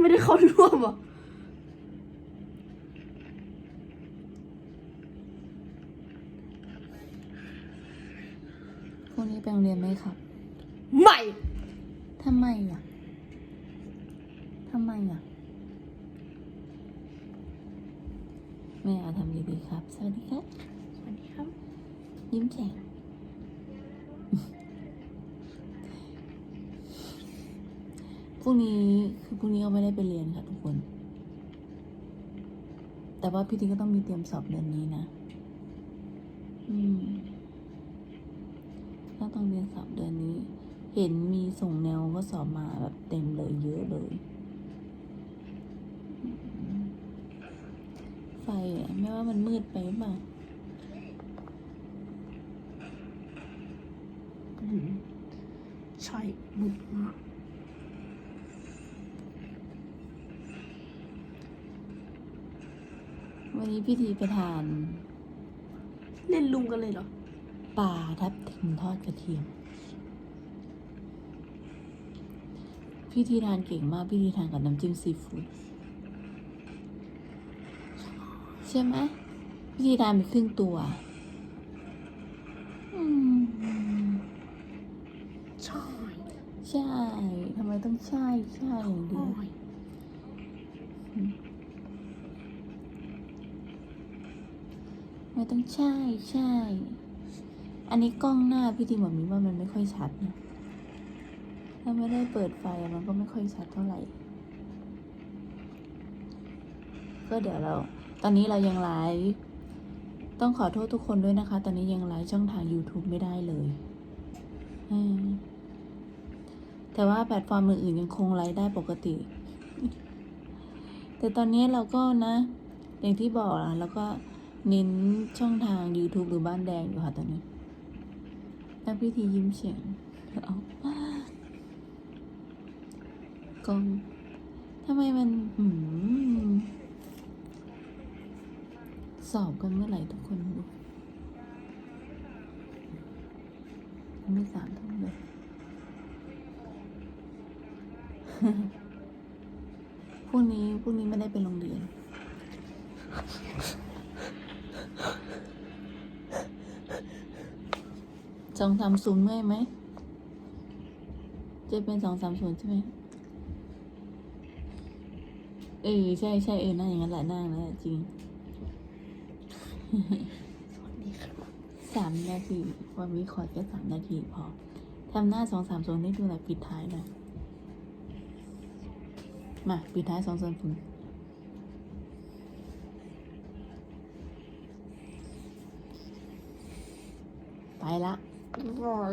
ไม่ได้เข้าร่วมอะพรุ่งนี้ไปโรงเรียนไหมครับ ไม่ทำไมอะทำไมอะ แม่อาทำดีๆครับ สวัสดีครับ สวัสดีครับ ยิ้มแฉ่ง พรุ่งนี้คือพรุ่งนี้เขาไม่ได้ไปเรียนค่ะทุกคน แต่ว่าพี่ทีก็ต้องมีเตรียมสอบเดือนนี้นะ อืมก็ต้องเรียนสอบเดือนนี้ เห็นมีส่งแนวก็สอบมาแบบเต็มเลยเยอะเลยไฟอะไม่ว่ามันมืดไปหรือเปล่าใช่มึนมาก วันนี้พี่ทีไปทาน เล่นลุงกันเลยเหรอปลาทับทิมทอดกระเทียม พี่ทีทานเก่งมาก พี่ทีทานกับน้ำจิ้มซีฟู้ดใช่ไหมพี่ทีทานไปครึ่งตัวอืมใช่ใช่ทำไมต้องใช่ใช่อย่างเดีโอ้ยว ไม่ต้องใช่ใช่ อันนี้กล้องหน้าพี่ทีแบบนี้ว่ามันไม่ค่อยชัดนะ ถ้าไม่ได้เปิดไฟมันก็ไม่ค่อยชัดเท่าไหร่ ก็เดี๋ยวเรา ตอนนี้เรายังไลฟ์ต้องขอโทษทุกคนด้วยนะคะ ตอนนี้ยังไลฟ์ช่องทาง YouTube ไม่ได้เลย แต่ว่าแพลตฟอร์มอื่นๆยังคงไลฟ์ได้ปกติ แต่ตอนนี้เราก็นะ อย่างที่บอกอะแล้วก็ เน้นช่องทาง YouTube หรือบ้านแดงอยู่ค่ะตอนนี้แล้วพิธียิ้มเฉียงเอากล้องทำไมมันหืมสอบกันเมื่อไหร่ทุกคนดูไม่สามทุ่มเลยพรุ่งนี้พรุ่งนี้ไม่ได้ไปโรงเรียน สองสามศูนย์เมื่อยไหม จะเป็นสองสามศูนย์ใช่ไหมเออใช่ใช่เออหน้าอย่างนั้นแหละหน้าอย่างนั้นแหละจริงสวัสดีครับสามนาทีวันนี้ขอแค่สามนาทีพอทำหน้าสองสามศูนย์ให้ดูหน่อยปิดท้ายหน่อยมาปิดท้ายสองสามศูน ไปละบาย